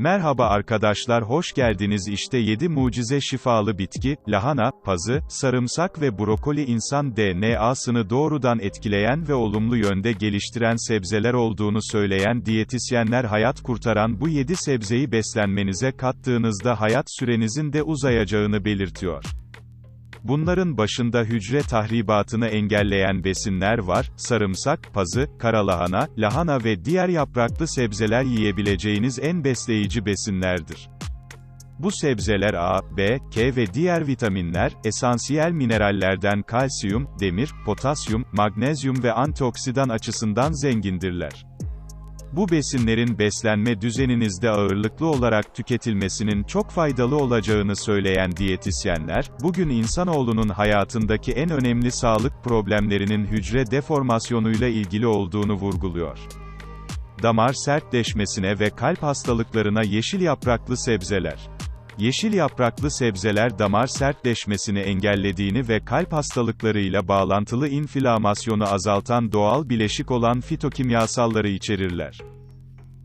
Merhaba arkadaşlar hoş geldiniz işte 7 mucize şifalı bitki, lahana, pazı, sarımsak ve brokoli insan DNA'sını doğrudan etkileyen ve olumlu yönde geliştiren sebzeler olduğunu söyleyen diyetisyenler hayat kurtaran bu 7 sebzeyi beslenmenize kattığınızda hayat sürenizin de uzayacağını belirtiyor. Bunların başında hücre tahribatını engelleyen besinler var, sarımsak, pazı, karalahana, lahana ve diğer yapraklı sebzeler yiyebileceğiniz en besleyici besinlerdir. Bu sebzeler A, B, K ve diğer vitaminler, esansiyel minerallerden kalsiyum, demir, potasyum, magnezyum ve antioksidan açısından zengindirler. Bu besinlerin beslenme düzeninizde ağırlıklı olarak tüketilmesinin çok faydalı olacağını söyleyen diyetisyenler, bugün insanoğlunun hayatındaki en önemli sağlık problemlerinin hücre deformasyonuyla ilgili olduğunu vurguluyor. Damar sertleşmesine ve kalp hastalıklarına yeşil yapraklı sebzeler Yeşil yapraklı sebzeler damar sertleşmesini engellediğini ve kalp hastalıklarıyla bağlantılı inflamasyonu azaltan doğal bileşik olan fitokimyasalları içerirler.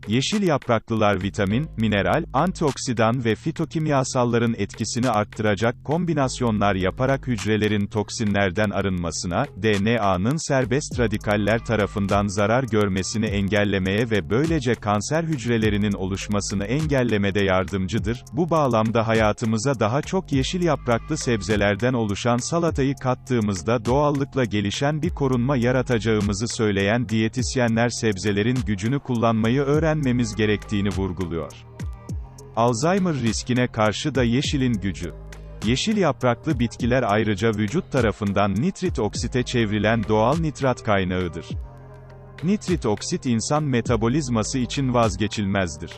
Yeşil yapraklılar vitamin, mineral, antioksidan ve fitokimyasalların etkisini arttıracak kombinasyonlar yaparak hücrelerin toksinlerden arınmasına, DNA'nın serbest radikaller tarafından zarar görmesini engellemeye ve böylece kanser hücrelerinin oluşmasını engellemede yardımcıdır. Bu bağlamda hayatımıza daha çok yeşil yapraklı sebzelerden oluşan salatayı kattığımızda doğallıkla gelişen bir korunma yaratacağımızı söyleyen diyetisyenler sebzelerin gücünü kullanmayı öğren öğrenmemiz gerektiğini vurguluyor. Alzheimer riskine karşı da yeşilin gücü. Yeşil yapraklı bitkiler ayrıca vücut tarafından nitrit oksite çevrilen doğal nitrat kaynağıdır. Nitrit oksit insan metabolizması için vazgeçilmezdir.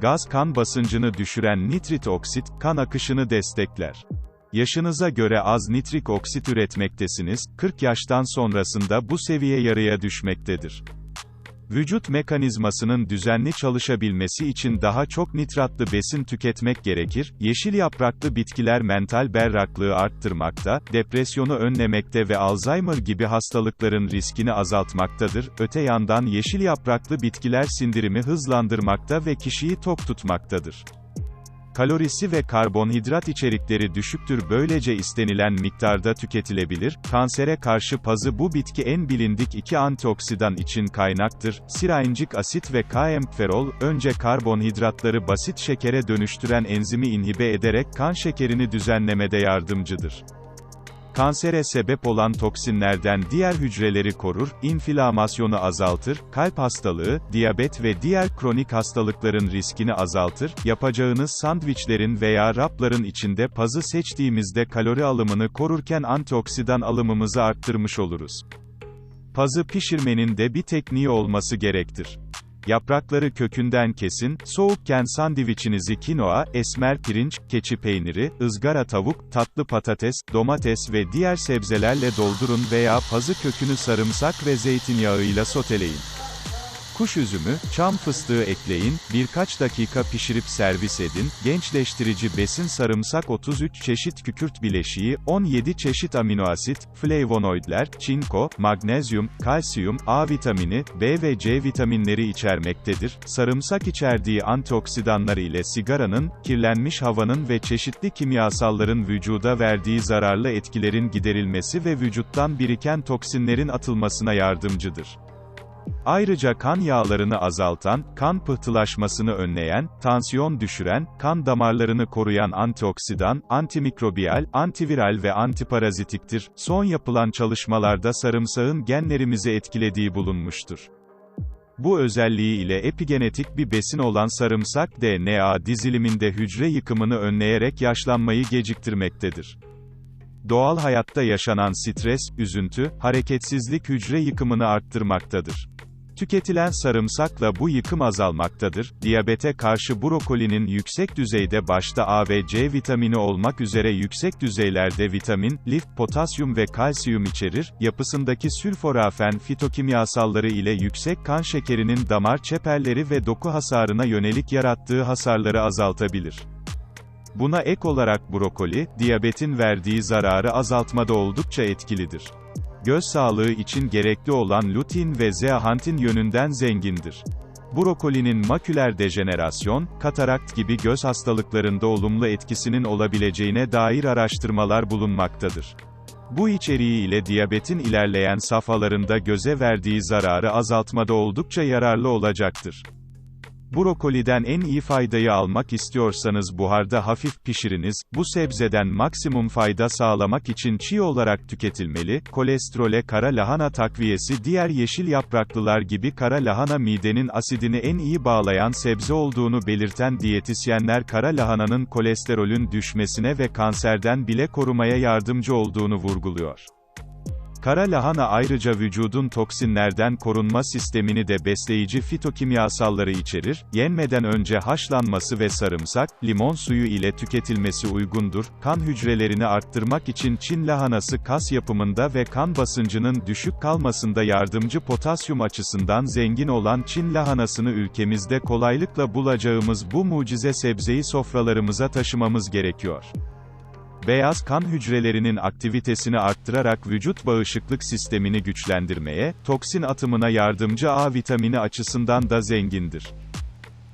Gaz kan basıncını düşüren nitrit oksit, kan akışını destekler. Yaşınıza göre az nitrik oksit üretmektesiniz, 40 yaştan sonrasında bu seviye yarıya düşmektedir. Vücut mekanizmasının düzenli çalışabilmesi için daha çok nitratlı besin tüketmek gerekir. Yeşil yapraklı bitkiler mental berraklığı arttırmakta, depresyonu önlemekte ve Alzheimer gibi hastalıkların riskini azaltmaktadır. Öte yandan yeşil yapraklı bitkiler sindirimi hızlandırmakta ve kişiyi tok tutmaktadır. Kalorisi ve karbonhidrat içerikleri düşüktür böylece istenilen miktarda tüketilebilir. Kansere karşı pazı bu bitki en bilindik iki antioksidan için kaynaktır. Sirancik asit ve kaempferol, önce karbonhidratları basit şekere dönüştüren enzimi inhibe ederek kan şekerini düzenlemede yardımcıdır. Kansere sebep olan toksinlerden diğer hücreleri korur, inflamasyonu azaltır, kalp hastalığı, diyabet ve diğer kronik hastalıkların riskini azaltır. Yapacağınız sandviçlerin veya rapların içinde pazı seçtiğimizde kalori alımını korurken antioksidan alımımızı arttırmış oluruz. Pazı pişirmenin de bir tekniği olması gerektir. Yaprakları kökünden kesin, soğukken sandviçinizi kinoa, esmer pirinç, keçi peyniri, ızgara tavuk, tatlı patates, domates ve diğer sebzelerle doldurun veya pazı kökünü sarımsak ve zeytinyağıyla soteleyin. Kuş üzümü, çam fıstığı ekleyin, birkaç dakika pişirip servis edin. Gençleştirici besin sarımsak 33 çeşit kükürt bileşiği, 17 çeşit aminoasit, flavonoidler, çinko, magnezyum, kalsiyum, A vitamini, B ve C vitaminleri içermektedir. Sarımsak içerdiği antioksidanlar ile sigaranın, kirlenmiş havanın ve çeşitli kimyasalların vücuda verdiği zararlı etkilerin giderilmesi ve vücuttan biriken toksinlerin atılmasına yardımcıdır. Ayrıca kan yağlarını azaltan, kan pıhtılaşmasını önleyen, tansiyon düşüren, kan damarlarını koruyan antioksidan, antimikrobiyal, antiviral ve antiparazitiktir. Son yapılan çalışmalarda sarımsağın genlerimizi etkilediği bulunmuştur. Bu özelliği ile epigenetik bir besin olan sarımsak DNA diziliminde hücre yıkımını önleyerek yaşlanmayı geciktirmektedir. Doğal hayatta yaşanan stres, üzüntü, hareketsizlik hücre yıkımını arttırmaktadır. Tüketilen sarımsakla bu yıkım azalmaktadır. Diyabete karşı brokolinin yüksek düzeyde başta A ve C vitamini olmak üzere yüksek düzeylerde vitamin, lif, potasyum ve kalsiyum içerir. Yapısındaki sülforafen fitokimyasalları ile yüksek kan şekerinin damar çeperleri ve doku hasarına yönelik yarattığı hasarları azaltabilir. Buna ek olarak brokoli, diyabetin verdiği zararı azaltmada oldukça etkilidir göz sağlığı için gerekli olan lutein ve zeaxantin yönünden zengindir. Brokolinin maküler dejenerasyon, katarakt gibi göz hastalıklarında olumlu etkisinin olabileceğine dair araştırmalar bulunmaktadır. Bu içeriği ile diyabetin ilerleyen safhalarında göze verdiği zararı azaltmada oldukça yararlı olacaktır. Brokoliden en iyi faydayı almak istiyorsanız buharda hafif pişiriniz, bu sebzeden maksimum fayda sağlamak için çiğ olarak tüketilmeli, kolesterole kara lahana takviyesi diğer yeşil yapraklılar gibi kara lahana midenin asidini en iyi bağlayan sebze olduğunu belirten diyetisyenler kara lahananın kolesterolün düşmesine ve kanserden bile korumaya yardımcı olduğunu vurguluyor. Kara lahana ayrıca vücudun toksinlerden korunma sistemini de besleyici fitokimyasalları içerir, yenmeden önce haşlanması ve sarımsak, limon suyu ile tüketilmesi uygundur. Kan hücrelerini arttırmak için Çin lahanası kas yapımında ve kan basıncının düşük kalmasında yardımcı potasyum açısından zengin olan Çin lahanasını ülkemizde kolaylıkla bulacağımız bu mucize sebzeyi sofralarımıza taşımamız gerekiyor. Beyaz kan hücrelerinin aktivitesini arttırarak vücut bağışıklık sistemini güçlendirmeye, toksin atımına yardımcı A vitamini açısından da zengindir.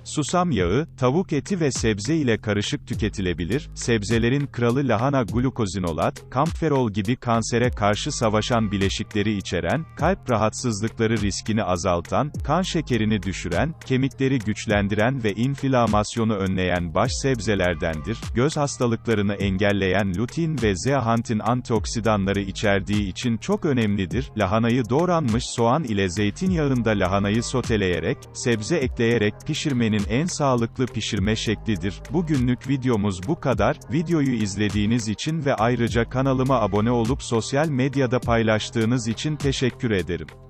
Susam yağı, tavuk eti ve sebze ile karışık tüketilebilir. Sebzelerin kralı lahana glukozinolat, kampferol gibi kansere karşı savaşan bileşikleri içeren, kalp rahatsızlıkları riskini azaltan, kan şekerini düşüren, kemikleri güçlendiren ve inflamasyonu önleyen baş sebzelerdendir. Göz hastalıklarını engelleyen lutein ve zeaxantin antioksidanları içerdiği için çok önemlidir. Lahanayı doğranmış soğan ile zeytinyağında lahanayı soteleyerek, sebze ekleyerek pişirmenin en sağlıklı pişirme şeklidir. Bugünlük videomuz bu kadar. Videoyu izlediğiniz için ve ayrıca kanalıma abone olup sosyal medyada paylaştığınız için teşekkür ederim.